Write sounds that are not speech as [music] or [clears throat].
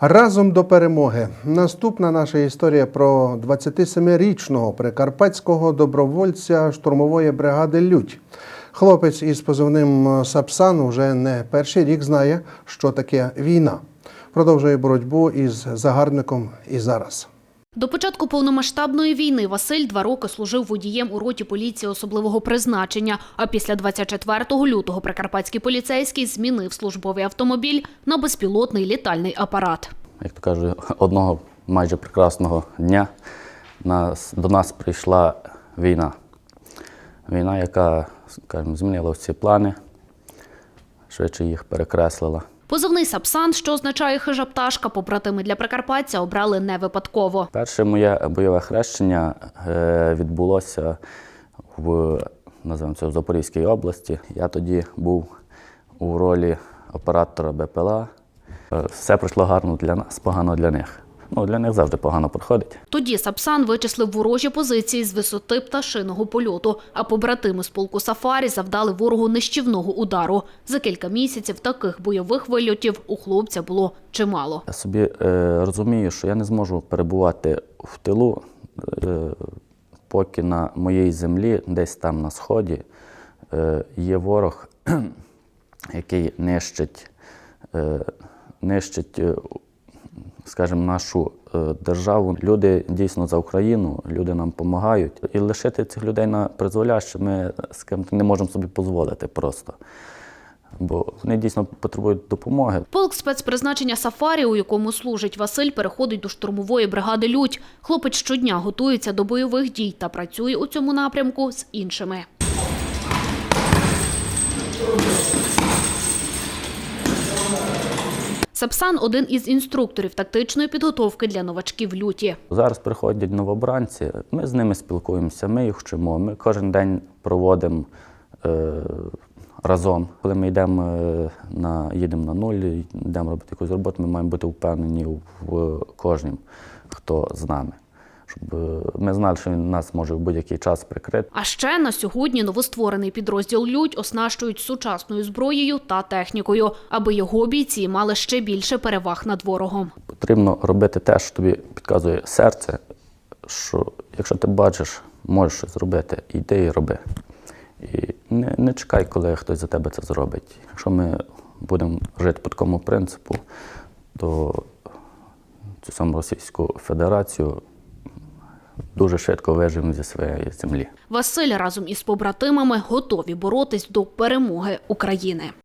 Разом до перемоги. Наступна наша історія про 27-річного прикарпатського добровольця штурмової бригади Людь. Хлопець із позивним Сапсан уже не перший рік знає, що таке війна. Продовжує боротьбу із загарбником і зараз. До початку повномасштабної війни Василь два роки служив водієм у роті поліції особливого призначення. А після 24 лютого прикарпатський поліцейський змінив службовий автомобіль на безпілотний літальний апарат. як то кажуть, одного майже прекрасного дня нас, до нас прийшла війна. Війна, яка, скажімо, змінила всі плани, швидше їх перекреслила. Позивний Сапсан, що означає хижа пташка, побратими для Прикарпаття обрали не випадково. Перше моє бойове хрещення е, відбулося в, називаємо це, в Запорізькій області. Я тоді був у ролі оператора БПЛА. Е, Все пройшло гарно для нас, погано для них. Ну, для них завжди погано проходить. Тоді Сапсан вичислив ворожі позиції з висоти пташиного польоту, а побратими з полку Сафарі завдали ворогу нищівного удару. За кілька місяців таких бойових вильотів у хлопця було чимало. Я собі е, розумію, що я не зможу перебувати в тилу, е, поки на моїй землі, десь там на сході, е, є ворог, [clears throat] який нищить, е, нищить, е, скажімо, нашу е, державу. Люди дійсно за Україну, люди нам допомагають. І лишити цих людей на призволяще ми скажімо, не можемо собі дозволити просто. Бо вони дійсно потребують допомоги. Полк спецпризначення Сафарі, у якому служить Василь, переходить до штурмової бригади Людь. Хлопець щодня готується до бойових дій та працює у цьому напрямку з іншими. Сапсан один із інструкторів тактичної підготовки для новачків люті. Зараз приходять новобранці, ми з ними спілкуємося, ми їх вчимо. Ми кожен день проводимо е, разом. Коли ми йдемо е, на, їдемо на нуль, йдемо робити якусь роботу, ми маємо бути впевнені в кожнім, хто з нами. Щоб ми знали, що він нас може в будь-який час прикрити. А ще на сьогодні новостворений підрозділ Людь оснащують сучасною зброєю та технікою, аби його бійці мали ще більше переваг над ворогом. Потрібно робити те, що тобі підказує серце, що якщо ти бачиш, можеш щось зробити, йди і роби. І не, не чекай, коли хтось за тебе це зробить. Якщо ми будемо жити по такому принципу, то цю саму Російську Федерацію дуже швидко вижимо зі своєї землі. Василь разом із побратимами готові боротись до перемоги України.